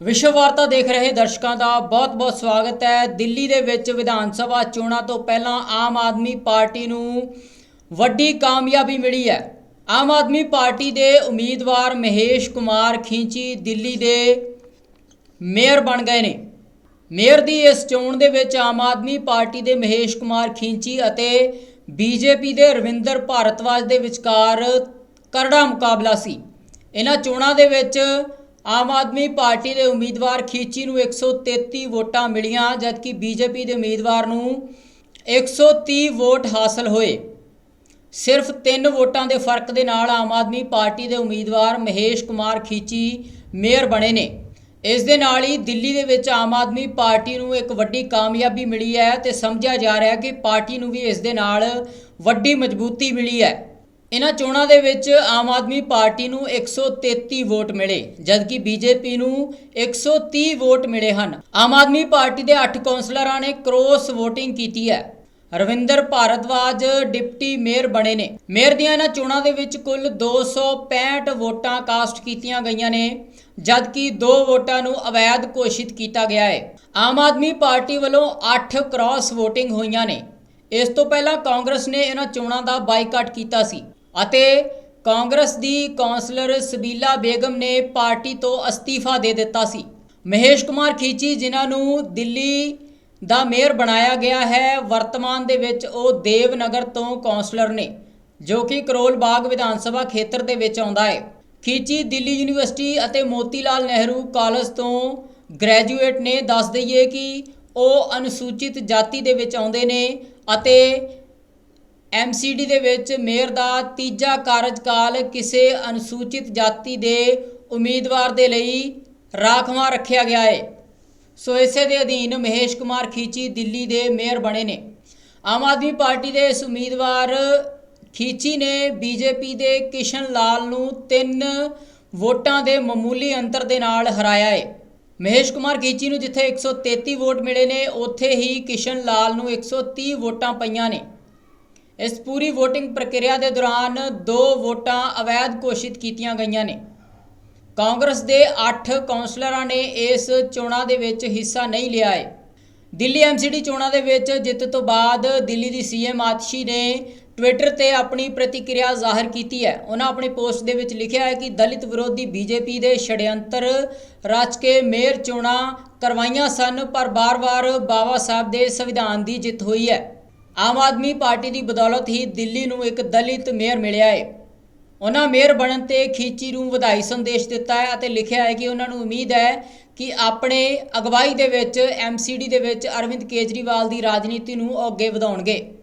ਵਿਸ਼ਵ ਵਾਰਤਾ ਦੇਖ ਰਹੇ ਦਰਸ਼ਕਾਂ ਦਾ ਬਹੁਤ-ਬਹੁਤ ਸਵਾਗਤ ਹੈ। ਦਿੱਲੀ ਦੇ ਵਿੱਚ ਵਿਧਾਨ ਸਭਾ ਚੋਣਾਂ ਤੋਂ ਪਹਿਲਾਂ ਆਮ ਆਦਮੀ ਪਾਰਟੀ ਨੂੰ ਵੱਡੀ ਕਾਮਯਾਬੀ ਮਿਲੀ ਹੈ। ਆਮ ਆਦਮੀ ਪਾਰਟੀ ਦੇ ਉਮੀਦਵਾਰ ਮਹੇਸ਼ ਕੁਮਾਰ ਖੀਂਚੀ ਦਿੱਲੀ ਦੇ ਮੇਅਰ ਬਣ ਗਏ ਨੇ। ਮੇਅਰ ਦੀ ਇਸ ਚੋਣ ਦੇ ਵਿੱਚ ਆਮ ਆਦਮੀ ਪਾਰਟੀ ਦੇ ਮਹੇਸ਼ ਕੁਮਾਰ ਖੀਂਚੀ ਅਤੇ ਬੀਜੇਪੀ ਦੇ ਰਵਿੰਦਰ ਭਾਰਤਵਾਜ ਦੇ ਵਿਚਕਾਰ ਕਰੜਾ ਮੁਕਾਬਲਾ ਸੀ। ਇਹਨਾਂ ਚੋਣਾਂ ਦੇ ਵਿੱਚ ਆਮ ਆਦਮੀ ਪਾਰਟੀ ਦੇ ਉਮੀਦਵਾਰ ਖੀਚੀ ਨੂੰ 133 ਵੋਟਾਂ ਮਿਲੀਆਂ, ਜਦਕਿ ਬੀਜੇਪੀ ਦੇ ਉਮੀਦਵਾਰ ਨੂੰ 130 ਵੋਟ ਹਾਸਲ ਹੋਏ। ਸਿਰਫ 3 ਵੋਟਾਂ ਦੇ ਫ਼ਰਕ ਦੇ ਨਾਲ ਆਮ ਆਦਮੀ ਪਾਰਟੀ ਦੇ ਉਮੀਦਵਾਰ ਮਹੇਸ਼ ਕੁਮਾਰ ਖੀਚੀ ਮੇਅਰ ਬਣੇ ਨੇ। ਇਸ ਦੇ ਨਾਲ ਹੀ ਦਿੱਲੀ ਦੇ ਵਿੱਚ ਆਮ ਆਦਮੀ ਪਾਰਟੀ ਨੂੰ ਇੱਕ ਵੱਡੀ ਕਾਮਯਾਬੀ ਮਿਲੀ ਹੈ ਤੇ ਸਮਝਿਆ ਜਾ ਰਿਹਾ ਹੈ ਕਿ ਪਾਰਟੀ ਨੂੰ ਵੀ ਇਸ ਦੇ ਨਾਲ ਵੱਡੀ ਮਜ਼ਬੂਤੀ ਮਿਲੀ ਹੈ। ਇਹਨਾਂ ਚੋਣਾਂ ਦੇ ਵਿੱਚ ਆਮ ਆਦਮੀ ਪਾਰਟੀ ਨੂੰ 133 ਵੋਟ ਮਿਲੇ, ਜਦਕਿ ਬੀਜੇਪੀ ਨੂੰ 130 ਵੋਟ ਮਿਲੇ ਹਨ। ਆਮ ਆਦਮੀ ਪਾਰਟੀ ਦੇ 8 ਕੌਂਸਲਰਾਂ ਨੇ ਕ੍ਰੋਸ ਵੋਟਿੰਗ ਕੀਤੀ ਹੈ। ਰਵਿੰਦਰ ਭਾਰਤਵਾਜ ਡਿਪਟੀ ਮੇਅਰ ਬਣੇ ਨੇ। ਮੇਅਰ ਦੀਆਂ ਇਹਨਾਂ ਚੋਣਾਂ ਦੇ ਵਿੱਚ ਕੁੱਲ 265 ਵੋਟਾਂ ਕਾਸਟ ਕੀਤੀਆਂ ਗਈਆਂ ਨੇ, ਜਦਕਿ 2 ਵੋਟਾਂ ਨੂੰ ਅਵੈਧ ਘੋਸ਼ਿਤ ਕੀਤਾ ਗਿਆ ਹੈ। ਆਮ ਆਦਮੀ ਪਾਰਟੀ ਵੱਲੋਂ 8 ਕ੍ਰਾਸ ਵੋਟਿੰਗ ਹੋਈਆਂ ਨੇ। ਇਸ ਤੋਂ ਪਹਿਲਾਂ ਕਾਂਗਰਸ ਨੇ ਇਹਨਾਂ ਚੋਣਾਂ ਦਾ ਬਾਈਕਾਟ ਕੀਤਾ ਸੀ। ਅਤੇ ਕਾਂਗਰਸ ਦੀ ਕੌਂਸਲਰ ਸਬੀਲਾ ਬੇਗਮ ਨੇ ਪਾਰਟੀ ਤੋਂ ਅਸਤੀਫਾ ਦੇ ਦਿੱਤਾ ਸੀ। ਮਹੇਸ਼ ਕੁਮਾਰ ਖੀਚੀ, ਜਿਨ੍ਹਾਂ ਨੂੰ ਦਿੱਲੀ ਦਾ ਮੇਅਰ ਬਣਾਇਆ ਗਿਆ ਹੈ, ਵਰਤਮਾਨ ਦੇ ਵਿੱਚ ਉਹ ਦੇਵਨਗਰ ਤੋਂ ਕੌਂਸਲਰ ਨੇ, ਜੋ ਕਿ ਕਰੋਲ ਬਾਗ ਵਿਧਾਨ ਸਭਾ ਖੇਤਰ ਦੇ ਵਿੱਚ ਆਉਂਦਾ ਹੈ। ਖੀਚੀ ਦਿੱਲੀ ਯੂਨੀਵਰਸਿਟੀ ਅਤੇ ਮੋਤੀ ਲਾਲ ਨਹਿਰੂ ਕਾਲਜ ਤੋਂ ਗ੍ਰੈਜੂਏਟ ਨੇ। ਦੱਸ ਦਈਏ ਕਿ ਉਹ ਅਨੁਸੂਚਿਤ ਜਾਤੀ ਦੇ ਵਿੱਚ ਆਉਂਦੇ ਨੇ ਅਤੇ ਐਮਸੀਡੀ ਦੇ ਵਿੱਚ ਮੇਅਰ ਦਾ ਤੀਜਾ ਕਾਰਜਕਾਲ ਕਿਸੇ ਅਨੁਸੂਚਿਤ ਜਾਤੀ ਦੇ ਉਮੀਦਵਾਰ ਦੇ ਲਈ ਰਾਖਵਾਂ ਰੱਖਿਆ ਗਿਆ ਹੈ। ਸੋ ਇਸੇ ਦੇ ਅਧੀਨ ਮਹੇਸ਼ ਕੁਮਾਰ ਖੀਚੀ ਦਿੱਲੀ ਦੇ ਮੇਅਰ ਬਣੇ ਨੇ। ਆਮ ਆਦਮੀ ਪਾਰਟੀ ਦੇ ਇਸ ਉਮੀਦਵਾਰ ਖੀਚੀ ਨੇ ਬੀਜੇਪੀ ਦੇ ਕਿਸ਼ਨ ਲਾਲ ਨੂੰ ਤਿੰਨ ਵੋਟਾਂ ਦੇ ਮਾਮੂਲੀ ਅੰਤਰ ਦੇ ਨਾਲ ਹਰਾਇਆ ਹੈ। ਮਹੇਸ਼ ਕੁਮਾਰ ਖੀਚੀ ਨੂੰ ਜਿੱਥੇ 133 ਵੋਟ ਮਿਲੇ ਨੇ, ਉੱਥੇ ਹੀ ਕਿਸ਼ਨ ਲਾਲ ਨੂੰ 130 ਵੋਟਾਂ ਪਈਆਂ ਨੇ। ਇਸ ਪੂਰੀ VOTING ਪ੍ਰਕਿਰਿਆ ਦੇ ਦੌਰਾਨ ਦੋ ਵੋਟਾਂ ਅਵੈਧ ਘੋਸ਼ਿਤ ਕੀਤੀਆਂ ਗਈਆਂ ਨੇ। ਕਾਂਗਰਸ ਦੇ 8 ਕੌਂਸਲਰਾਂ ਨੇ ਇਸ ਚੋਣਾਂ ਦੇ ਵਿੱਚ ਹਿੱਸਾ ਨਹੀਂ ਲਿਆ ਹੈ। ਦਿੱਲੀ ਐਮਸੀਡੀ ਚੋਣਾਂ ਦੇ ਵਿੱਚ ਜਿੱਤ ਤੋਂ ਬਾਅਦ ਦਿੱਲੀ ਦੀ ਸੀਐਮ ਆਤਸ਼ੀ ਨੇ ਟਵਿੱਟਰ ਤੇ ਆਪਣੀ ਪ੍ਰਤੀਕਿਰਿਆ ਜ਼ਾਹਰ ਕੀਤੀ ਹੈ। ਉਹਨਾਂ ਆਪਣੀ ਪੋਸਟ ਦੇ ਵਿੱਚ ਲਿਖਿਆ ਹੈ ਕਿ ਦਲਿਤ ਵਿਰੋਧੀ ਬੀਜੇਪੀ ਦੇ ਛੜਯੰਤਰ ਰਚ ਕੇ ਮੇਅਰ ਚੋਣਾਂ ਕਰਵਾਈਆਂ ਸਨ, ਪਰ ਬਾਰ-ਬਾਰ ਬਾਬਾ ਸਾਹਿਬ ਦੇ ਸੰਵਿਧਾਨ ਦੀ ਜਿੱਤ ਹੋਈ ਹੈ। ਆਮ ਆਦਮੀ ਪਾਰਟੀ ਦੀ ਬਦੌਲਤ ਹੀ ਦਿੱਲੀ ਨੂੰ ਇੱਕ ਦਲਿਤ ਮੇਅਰ ਮਿਲਿਆ ਹੈ ਉਹਨਾਂ ਮੇਅਰ ਬਣਨ ਤੇ ਖੀਚੀ ਨੂੰ ਵਧਾਈ ਸੰਦੇਸ਼ ਦਿੱਤਾ ਹੈ ਅਤੇ ਲਿਖਿਆ ਹੈ ਕਿ ਉਹਨਾਂ ਨੂੰ ਉਮੀਦ ਹੈ ਕਿ ਆਪਣੇ ਅਗਵਾਈ ਦੇ ਵਿੱਚ ਐਮਸੀਡੀ ਦੇ ਵਿੱਚ ਅਰਵਿੰਦ ਕੇਜਰੀਵਾਲ ਦੀ ਰਾਜਨੀਤੀ ਨੂੰ ਅੱਗੇ ਵਧਾਉਣਗੇ।